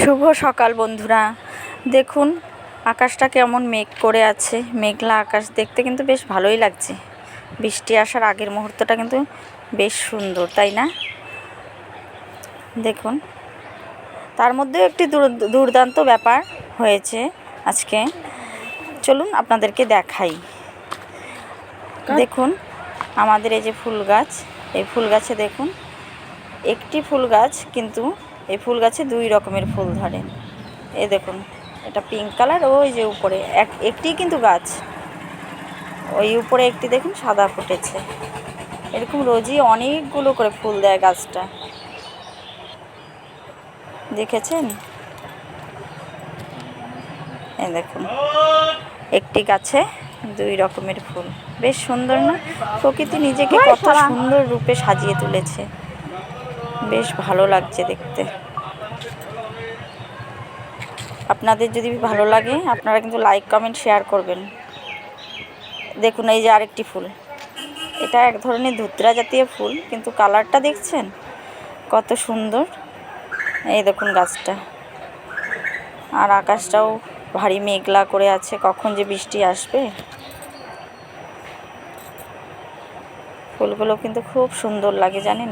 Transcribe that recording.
শুভ সকাল বন্ধুরা। দেখুন, আকাশটা কেমন মেঘ করে আছে। মেঘলা আকাশ দেখতে কিন্তু বেশ ভালোই লাগছে। বৃষ্টি আসার আগের মুহূর্তটা কিন্তু বেশ সুন্দর, তাই না? দেখুন, তার মধ্যেও একটি দুর্দান্ত ব্যাপার হয়েছে আজকে। চলুন আপনাদেরকে দেখাই। দেখুন, আমাদের এই যে ফুল গাছ, এই ফুল গাছে দেখুন, একটি ফুল গাছ কিন্তু এই ফুল গাছে দুই রকমের ফুল ধরে। এ দেখুন এটা পিঙ্ক কালার ওই যে উপরে এক একটি কিন্তু গাছ। ওই উপরে একটি দেখুন সাদা ফুটেছে। এরকম রোজই অনেকগুলো করে ফুল দেয় গাছটা। দেখেছেন? এই দেখুন একটি গাছে দুই রকমের ফুল। বেশ সুন্দর না? প্রকৃতি নিজেকে কত সুন্দর রূপে সাজিয়ে তুলেছে। বেশ ভালো লাগছে দেখতে। আপনাদের যদি ভালো লাগে, আপনারা কিন্তু লাইক কমেন্ট শেয়ার করবেন। দেখুন, এই যে আরেকটি ফুল। এটা এক ধরনের ধুতরা জাতীয় ফুল, কিন্তু কালারটা দেখছেন? কত সুন্দর। এই দেখুন গাছটা। আর আকাশটাও ভারী মেঘলা করে আছে। কখন যে বৃষ্টি আসবে। ফুলগুলো কিন্তু খুব সুন্দর লাগে, জানেন?